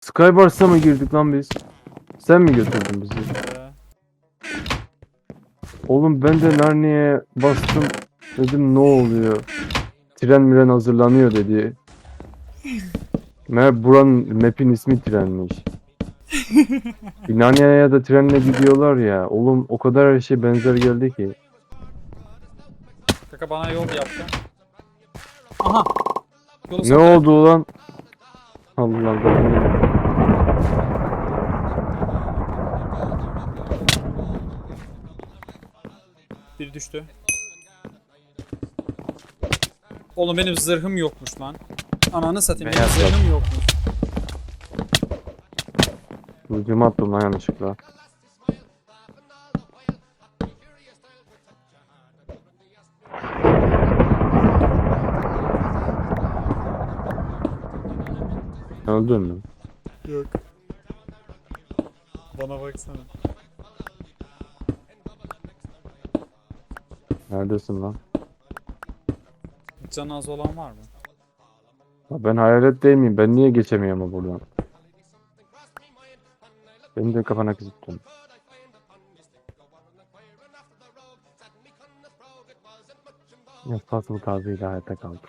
Skybars'a mı girdik lan biz? Sen mi götürdün bizi? Ee, Oğlum ben de Narnia'ya bastım. Dedim ne oluyor? Tren miren hazırlanıyor dedi. Meğer buranın map'in ismi trenmiş. Bir Narnia'ya da trenle gidiyorlar ya. Oğlum o kadar her şey benzer geldi ki. Kaka bana yol yaptı. Aha. Yolu Ne saptı. oldu lan? Allah Allah. Biri düştü. Oğlum benim zırhım yokmuş lan. Ananı satayım benim Beyaz zırhım yokmuş. Ucuma attım lan yanlışlıkla. Öldün mü? Yok. Bana baksana. Neredesin lan? Can az olan var mı? Ya Ben hayalet değil miyim? Ben niye geçemiyorum buradan? Benim de kafana kızıttın. Yapaslı tarzıyla hayatta kaldık.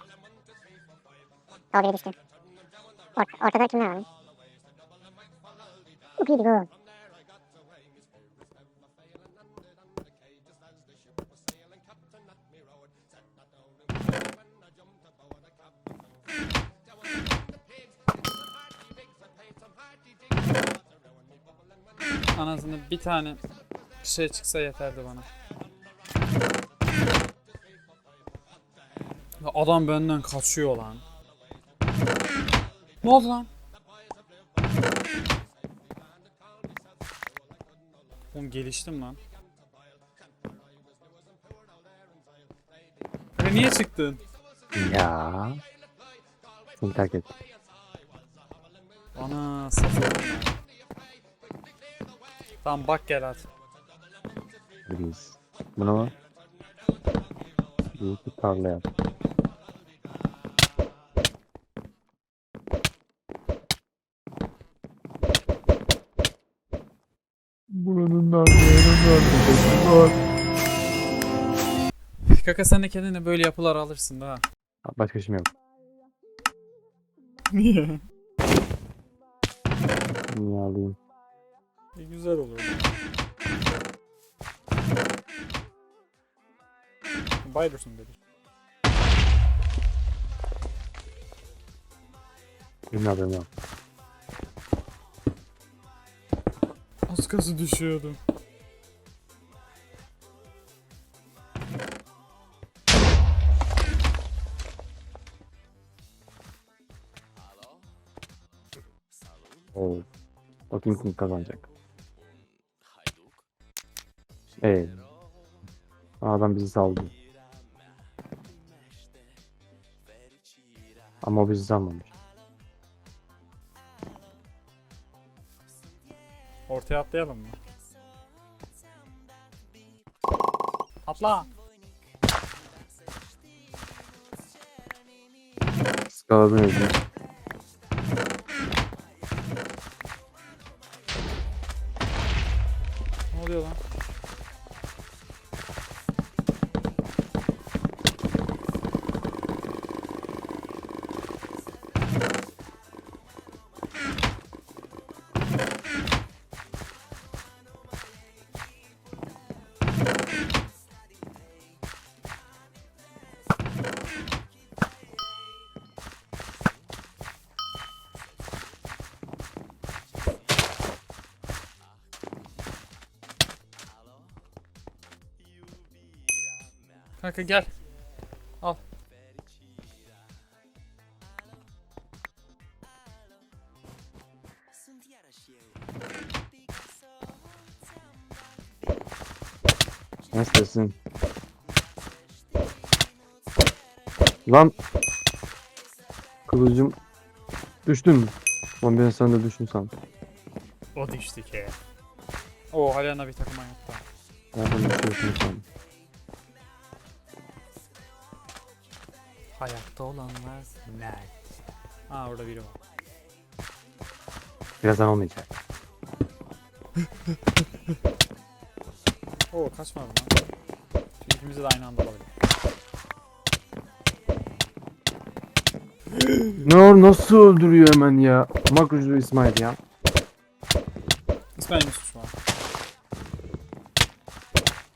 Al biri düştü. Or ortada kimler var? Upiydi bu. Anasını bir tane şey çıksa yeterdi bana. Ya adam benden kaçıyor lan. Ne oldu lan? Oğlum geliştim lan. Kanka niye çıktın? Ya. Seni terk et. Ana ya. Tamam bak gel at. Biz. Buna bak. Büyük bir tarla yap. Buranın nerede? var. Kaka sen de kendine böyle yapılar alırsın da. Başka işim yok. Niye? Niye alayım? E, güzel olur. Baybursun dedi. Haberim yok. Az kası düşüyordu. Oo. Bakayım kim kazanacak. Ee. Adam bizi saldı. Ama o bizi salmamış. Ortaya atlayalım mı? Atla. Skaladın öldü. Kanka gel. Al. Nasılsın? Lan. Kılıcım. Düştün mü? Lan ben sen de düştün sandım. O düştü ki. Oo Halena bir takıma yaptı. Nereden düşüyorsun sandım. Hayatta olanlar nerede? Aa orada biri var. Birazdan olmayacak. Oo kaçmadı lan. Çünkü ikimizi de aynı anda alabilir. Ne nasıl öldürüyor hemen ya? Makrucu İsmail ya. İsmail'in suçu var.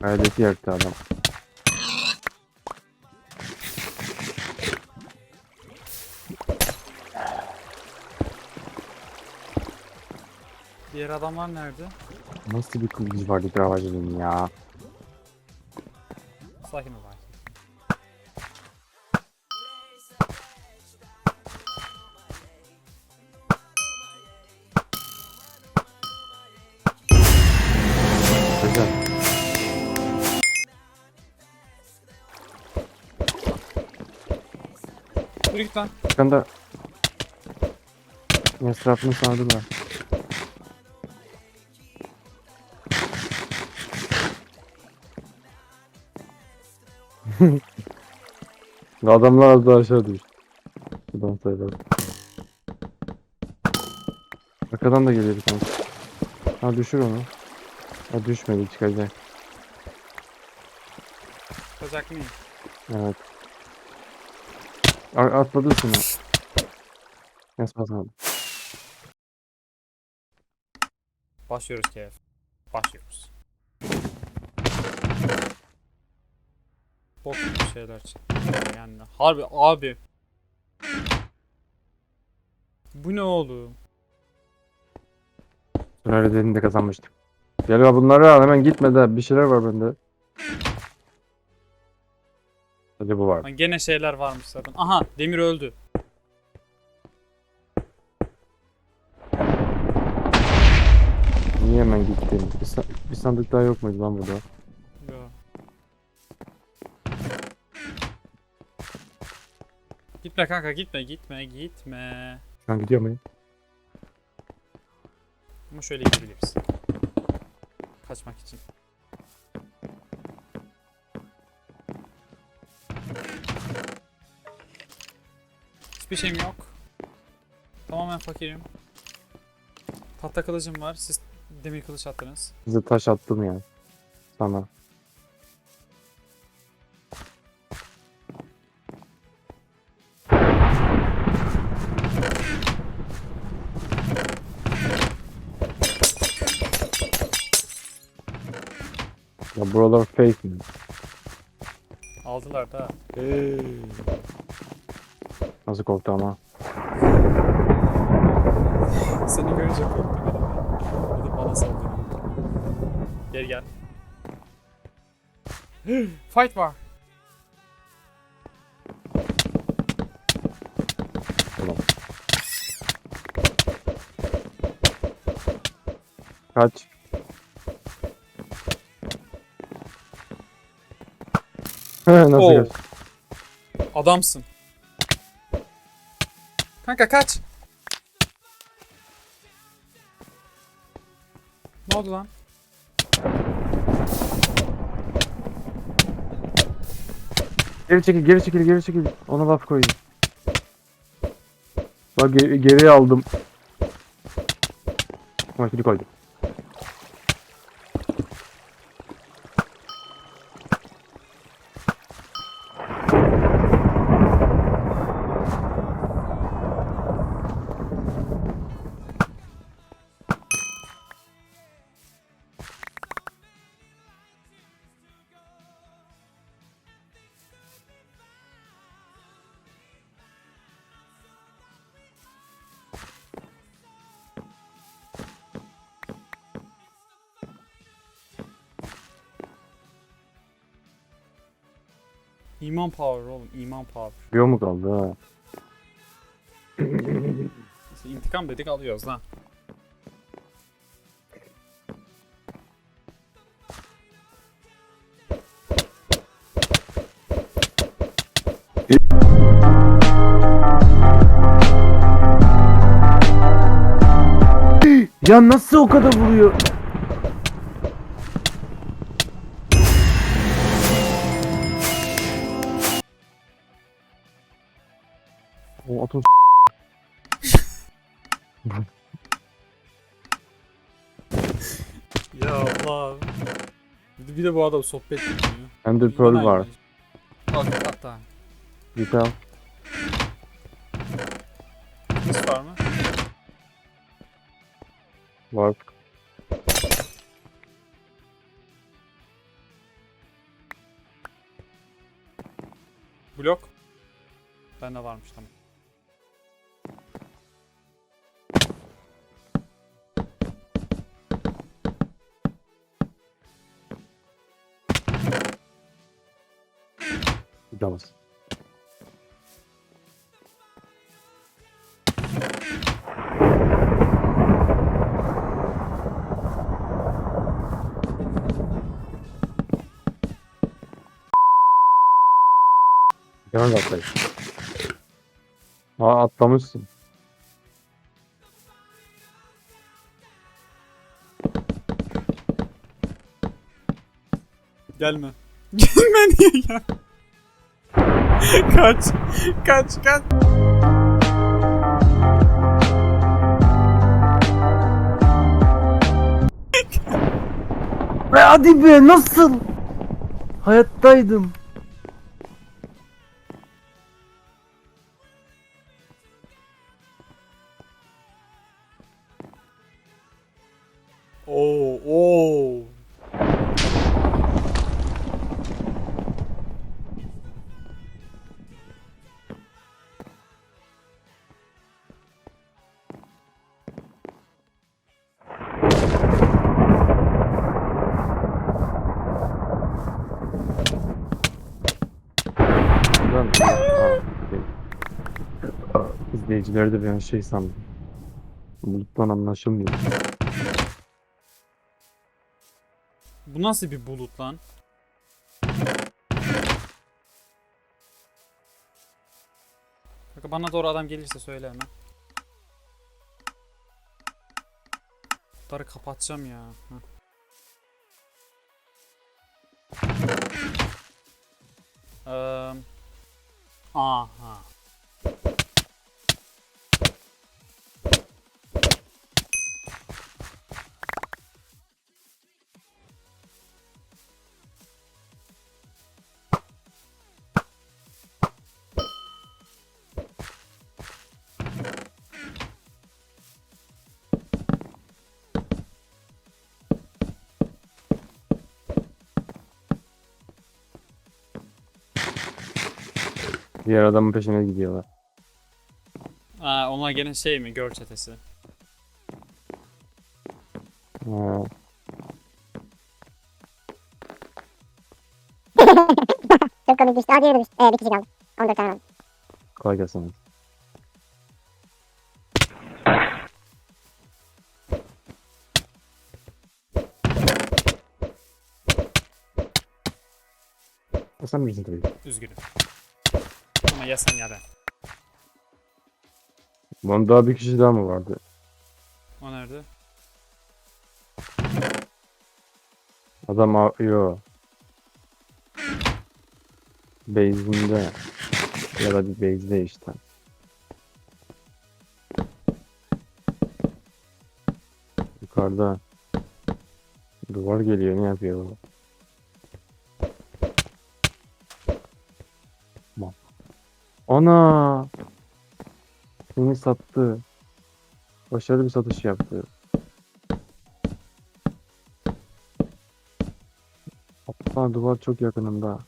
Hayaleti yaktı adam. Diğer adamlar nerede? Nasıl bir kılıcı vardı gravajının ya? Sakin ol belki. Güzel. Dur git lan. Arkanda etrafını sardılar. Adamlar az daha aşağı düştü. Buradan sayılır. Arkadan da geliyor bir tane. Ha düşür onu. Ha düşmedi çıkacak. Kaçacak mıyım? Evet. A- atladı şunu. Yasmaz abi. Başlıyoruz KF. Başlıyoruz. Bok gibi şeyler çıktı. Yani harbi abi. Bu ne oğlum? Öyle dediğinde kazanmıştık. Gel ya bunları al hemen gitme de bir şeyler var bende. Hadi bu var. Lan gene şeyler varmış zaten. Aha Demir öldü. Niye hemen gittin? Bir, sa- bir sandık daha yok muydu lan burada? Gitme kanka gitme gitme gitme. Şu an gidiyor muyum? Ama şöyle gidebiliriz. Kaçmak için. Hiçbir şeyim yok. Tamamen fakirim. Tahta kılıcım var. Siz demir kılıç attınız. Size taş attım ya. Sana. Buralar fake mi? Aldılar da. Nasıl korktu ama. Seni görünce adam ya. Bir de bana saldırıyor. Gel gel. Fight var. Tamam. Kaç. Nasıl Oo. kaç? Adamsın. Kanka kaç. Ne oldu lan? Geri çekil, geri çekil, geri çekil. Ona laf koyayım. Bak geri, geriye aldım. Ama şimdi koydum. İman power oğlum, iman power. Biliyor mu kaldı ha? İşte intikam dedik alıyoruz lan. Ya nasıl o kadar vuruyor? O atın Ya Allah. Bir de, bir de bu adam sohbet ediyor. Ender Pearl var. Bak hatta. Git al. Kılıç var mı? Var. Blok. Bende varmış tamam. Gidemez. Gel atlayın. Aa atlamışsın. Gelme. Gelme niye gel? kaç. Kaç kaç. Be hadi be nasıl? Hayattaydım. İzleyicileri de ben şey sandım. Buluttan anlaşılmıyor. Bu nasıl bir bulut lan? Kanka bana doğru adam gelirse söyle hemen. Bunları kapatacağım ya. Heh. Eee, aha. Diğer adamın peşine gidiyorlar. Aa, onlar gene şey mi? Gör çetesi. Çok komik düştü. Aa diğeri de düştü. Ee, bir kişi kaldı. 14 tane kaldı. kolay gelsin. Sen bilirsin tabii. Üzgünüm. Ya sen ya ben. Bunun daha bir kişi daha mı vardı? O nerede? Adam a- yo. Base'inde. Ya da bir base'de işte. Yukarıda. Duvar geliyor ne yapıyor bu? Ana! Seni sattı. Başarılı bir satış yaptı. Hatta duvar çok yakınında.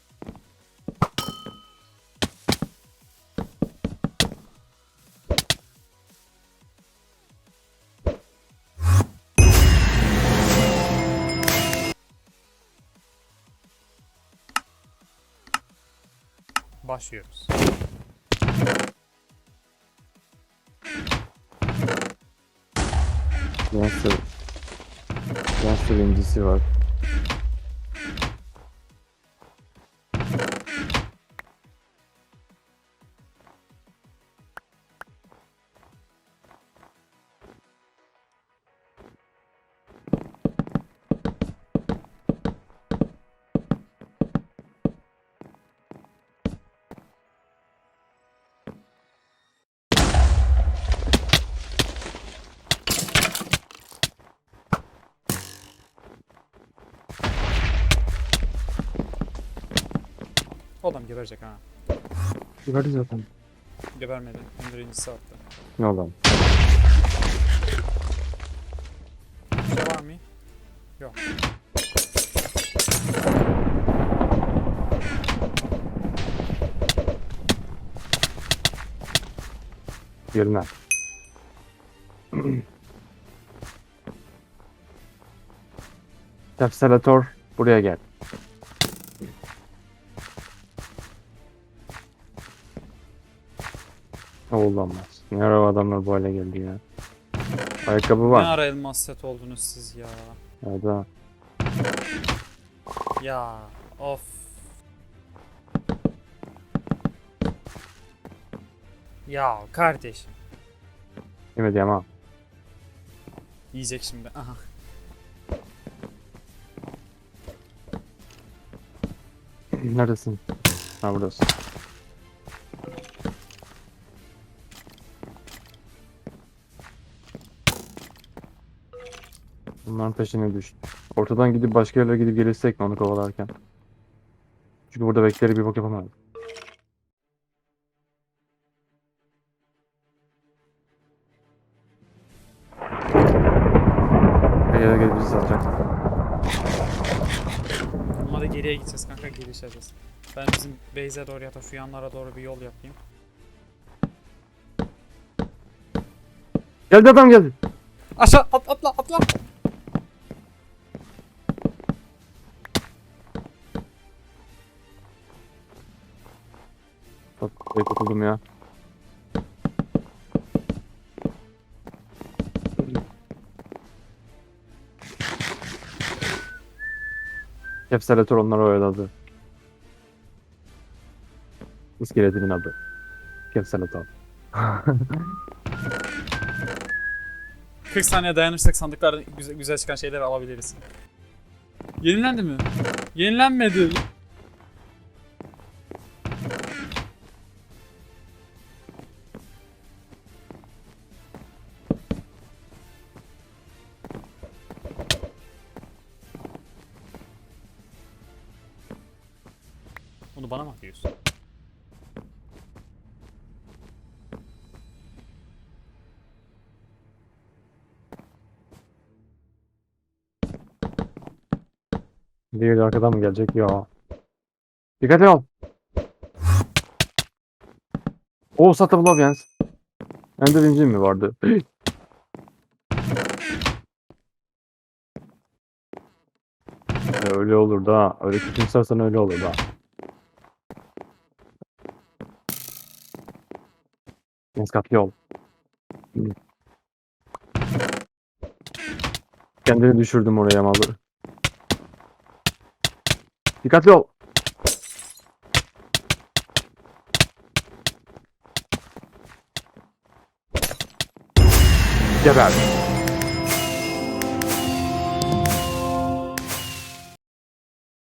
Başlıyoruz. Nasıl? Nasıl incisi var? Bu adam geberecek ha. Yukarı zaten. Gebermedi. Onun birincisi attı. Ne olan? Bir şey var mı? Yok. Yerine. Kapsülatör buraya gel. Olamaz. Ne ara adamlar bu hale geldi ya. Ayakkabı Ne var. ara elmas set oldunuz siz ya. Ya da Ya of. Ya kardeşim. yemedi ama. Yiyecek şimdi. Aha. Neredesin? Ha buradasın. Bunların peşine düştü. Ortadan gidip başka yerlere gidip gelirsek mi onu kovalarken? Çünkü burada bekleri bir bok yapamaz. Bir yere gelip bizi satacak. Ama da geriye gideceğiz kanka gelişeceğiz. Ben bizim base'e doğru ya da şu yanlara doğru bir yol yapayım. Geldi adam geldi. Aşağı at, atla atla. Bak tutuldum ya. Kepsalatör onları oyaladı. İskeletinin adı. Kepsalatör. 40 saniye dayanırsak sandıklardan güzel, güzel çıkan şeyleri alabiliriz. Yenilendi mi? Yenilenmedi. Bunu bana mı atıyorsun? Diğeri arkadan mı gelecek? Ya. Dikkatli ol. O satı bulamayız. Ender inci mi vardı? Öyle olur da. Öyle küçümsersen öyle olur da. Dikkatli ol. Kendini düşürdüm oraya malı. Dikkatli ol. Geber.